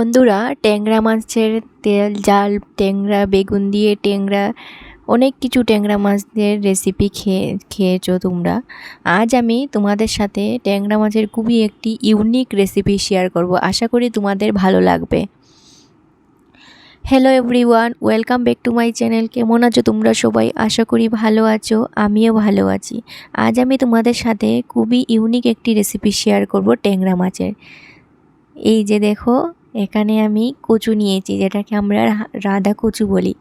বন্ধুরা, ট্যাংরা মাছের তেল, জাল, ট্যাংরা, বেগুন দিয়ে ট্যাংরা, অনেক কিছু ট্যাংরা মাছের রেসিপি খেয়ে, খেয়েছো তোমরা। আজ আমি তোমাদের সাথে ট্যাংরা মাছের খুবই একটি ইউনিক রেসিপি শেয়ার করব। আশা করি তোমাদের ভালো লাগবে। Hello everyone welcome back to my channel কেমন আছো তোমরা সবাই? আশা করি ভালো আছো, আমিও ভালো আছি। আজ আমি তোমাদের সাথে খুবই ইউনিক একটি রেসিপি শেয়ার করব ট্যাংরা মাছের। এই যে দেখো এখানে আমি কচু নিয়েছি, যেটাকে আমরা রাধা কচু বলি।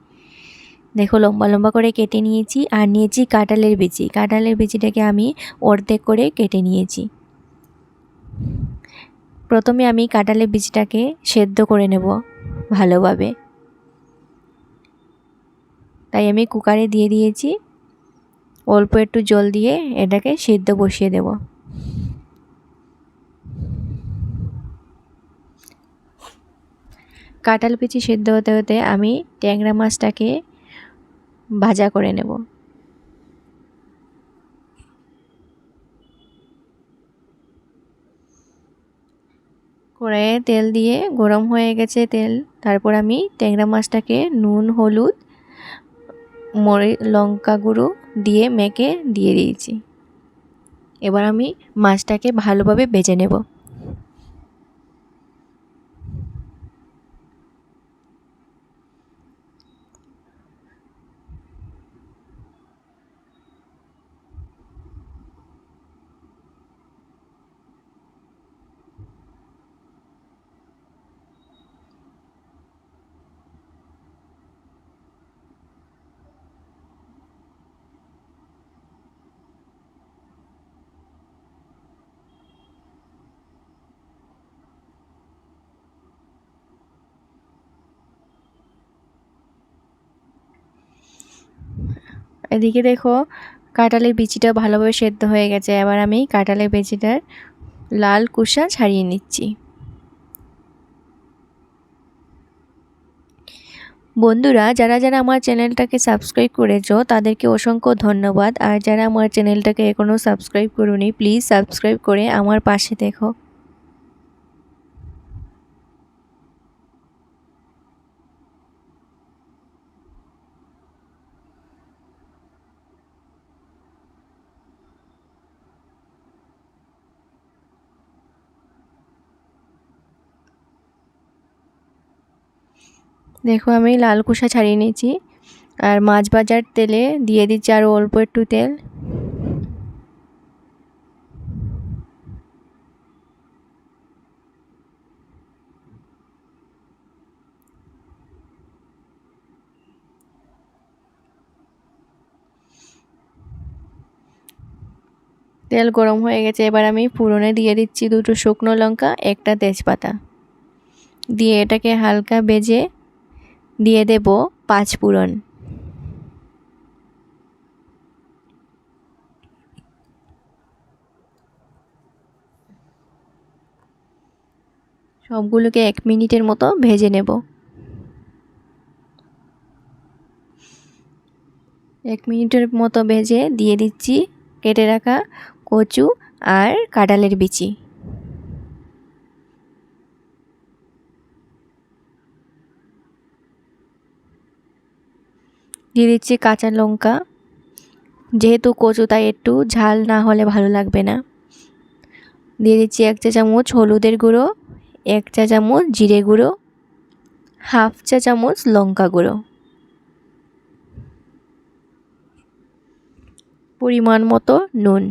দেখো, লম্বা লম্বা করে কেটে নিয়েছি আর নিয়েছি কাঁঠালের বিচি। কাঁঠালের বিচিটাকে আমি অর্ধেক করে কেটে নিয়েছি। প্রথমে আমি কাঁঠালের বীজটাকে সেদ্ধ করে নেব ভালোভাবে। তাই আমি কুকারে দিয়ে দিয়েছি। অল্প একটু জল দিয়ে এটাকে সেদ্ধ বসিয়ে দেব। কাঁঠাল পিচি সেদ্ধ হতে হতে আমি ট্যাংরা মাছটাকে ভাজা করে নেব। কড়াইয়ে তেল দিয়ে গরম হয়ে গেছে তেল। তারপর আমি ট্যাংরা মাছটাকে নুন, হলুদ, মরি, লঙ্কা গুঁড়ো দিয়ে মেখে দিয়ে দিয়েছি। এবার আমি মাছটাকে ভালোভাবে বেজে নেব। এদিকে দেখো, কাঁঠালের বিচিটা ভালোভাবে সেদ্ধ হয়ে গেছে। এবার আমি কাঁঠালের বিচিটার লাল কুসা ছাড়িয়ে নিচ্ছি। বন্ধুরা, যারা যারা আমার চ্যানেলটাকে সাবস্ক্রাইব করেছ, তাদেরকে অসংখ্য ধন্যবাদ। আর যারা আমার চ্যানেলটাকে এখনও সাবস্ক্রাইব করুনি, প্লিজ সাবস্ক্রাইব করে আমার পাশে দেখো। দেখো, আমি লাল কুসা ছাড়িয়ে নিয়েছি। আর মাছ ভাজার তেলে দিয়ে দিচ্ছি আরও অল্প একটু তেল। তেল গরম হয়ে গেছে, এবার আমি পুরনে দিয়ে দিচ্ছি দুটো শুকনো লঙ্কা, একটা তেজপাতা। দিয়ে এটাকে হালকা বেজে দিয়ে দেব পাঁচ পুরন সবগুলোকে এক মিনিটের মতো ভেজে নেব। এক মিনিটের মতো ভেজে দিয়ে দিচ্ছি কেটে রাখা কচু আর কাঁঠালের বিচি। দিয়ে দিচ্ছি কাঁচা লঙ্কা। যেহেতু কচু, তাই একটু ঝাল না হলে ভালো লাগবে না। দিয়ে দিচ্ছি এক চা চামচ হলুদের গুঁড়ো, এক চা চামচ জিরে গুঁড়ো, হাফ চা চামচ লঙ্কা গুঁড়ো। পরিমাণ মতো নুন।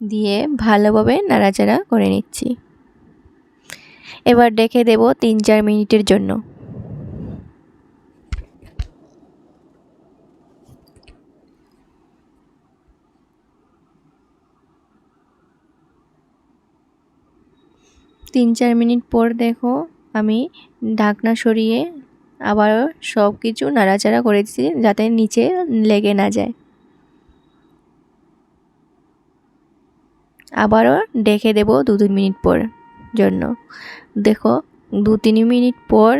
দিয়ে ভালোভাবে নাড়াচাড়া করে নিচ্ছি। এবার ডেকে দেব তিন চার মিনিটের জন্য। তিন চার মিনিট পর দেখো আমি ঢাকনা সরিয়ে আবারও সব কিছু নাড়াচাড়া করেছি যাতে নিচে লেগে না যায়। আবারও ডেকে দেব দু তিন মিনিট পর। জন্য। দেখো দু তিন মিনিট পর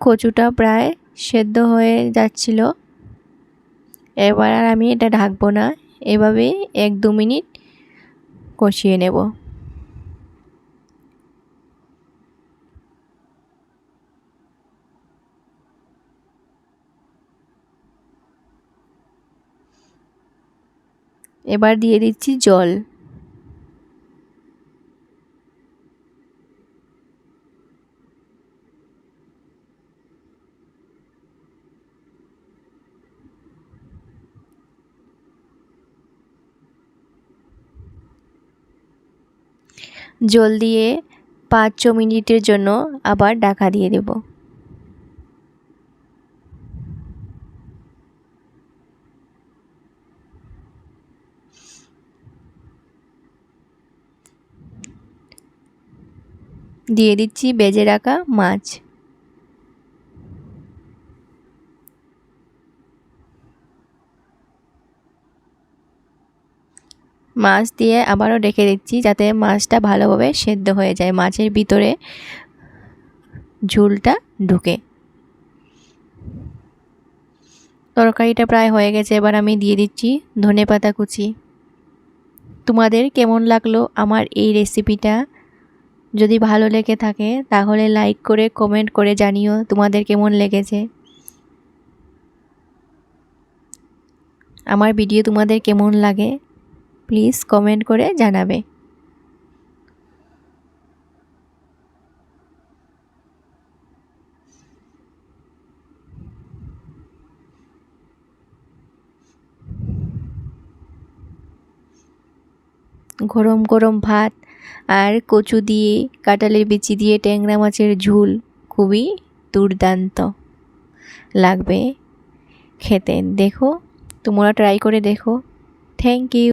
কচুটা প্রায় সেদ্ধ হয়ে যাচ্ছিল। এবার আর আমি এটা ঢাকবো না এভাবে এক দু মিনিট কষিয়ে নেব। এবার দিয়ে দিচ্ছি জল। জল দিয়ে পাঁচ ছ মিনিটের জন্য আবার ডাকা দিয়ে দেব। দিয়ে দিচ্ছি বেজে রাখা মাছ। মাছ দিয়ে আবারও ডেকে দিচ্ছি যাতে মাছটা ভালোভাবে সেদ্ধ হয়ে যায়, মাছের ভিতরে ঝুলটা ঢুকে। তরকারিটা প্রায় হয়ে গেছে, এবার আমি দিয়ে দিচ্ছি ধনে পাতা কুচি। তোমাদের কেমন লাগল আমার এই রেসিপিটা? যদি ভালো লেগে থাকে তাহলে লাইক করে, কমেন্ট করে জানিও তোমাদের কেমন লেগেছে। আমার ভিডিও তোমাদের কেমন লাগে? প্লিজ কমেন্ট করে জানাবে। গরম গরম ভাত আর কচু দিয়ে, কাঁঠালের বিচি দিয়ে, ট্যাংরা মাছের ঝুল খুবই দুর্দান্ত লাগবে খেতে। দেখো, তোমরা ট্রাই করে দেখো। Thank you